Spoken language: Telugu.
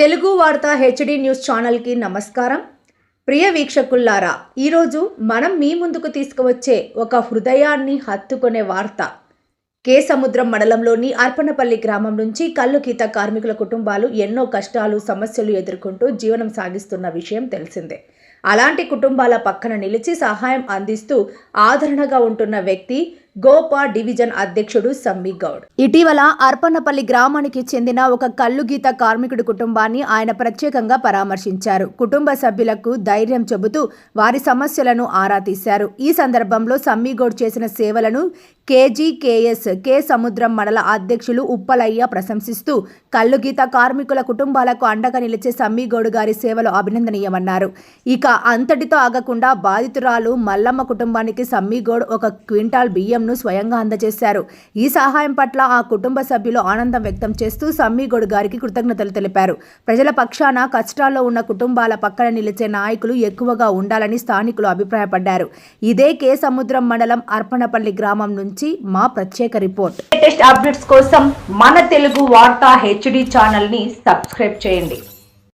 తెలుగు వార్త హెచ్డి న్యూస్ ఛానల్కి నమస్కారం. ప్రియ వీక్షకుల్లారా ఈరోజు మనం మీ ముందుకు తీసుకువచ్చే ఒక హృదయాన్ని హత్తుకునే వార్త. కే సముద్రం మండలంలోని అర్పణపల్లి గ్రామం నుంచి కళ్ళు గీత కార్మికుల కుటుంబాలు ఎన్నో కష్టాలు సమస్యలు ఎదుర్కొంటూ జీవనం సాగిస్తున్న విషయం తెలిసిందే. అలాంటి కుటుంబాల పక్కన నిలిచి సహాయం అందిస్తూ ఆదరణగా ఉంటున్న వ్యక్తి గోపా డివిజన్ అధ్యక్షుడు సమ్మి గౌడ్. ఇటీవల అర్పణపల్లి గ్రామానికి చెందిన ఒక కల్లు గీత కార్మికుడి కుటుంబాన్ని ఆయన ప్రత్యేకంగా పరామర్శించారు. కుటుంబ సభ్యులకు ధైర్యం చెబుతూ వారి సమస్యలను ఆరా తీశారు. ఈ సందర్భంలో సమ్మిగౌడ్ చేసిన సేవలను కేజీకేఎస్ కే సముద్రం మండల అధ్యక్షులు ఉప్పలయ్య ప్రశంసిస్తూ కల్లు గీత కార్మికుల కుటుంబాలకు అండగా నిలిచే సమ్మిగౌడ్ గారి సేవలు అభినందనీయమన్నారు. ఇక అంతటితో ఆగకుండా బాధితురాలు మల్లమ్మ కుటుంబానికి సమ్మిగౌడ్ ఒక క్వింటాల్ బియ్యంను స్వయంగా అందజేశారు. ఈ సహాయం పట్ల ఆ కుటుంబ సభ్యులు ఆనందం వ్యక్తం చేస్తూ సమ్మిగౌడ్ గారికి కృతజ్ఞతలు తెలిపారు. ప్రజల పక్షాన కష్టాల్లో ఉన్న కుటుంబాల పక్కన నిలిచే నాయకులు ఎక్కువగా ఉండాలని స్థానికులు అభిప్రాయపడ్డారు. ఇదే కే సముద్రం మండలం అర్పణపల్లి గ్రామం నుంచి మా ప్రత్యేక రిపోర్ట్. లేటెస్ట్ అప్డేట్స్ కోసం మన తెలుగు వార్తా హెచ్డి ఛానల్ని సబ్స్క్రైబ్ చేయండి.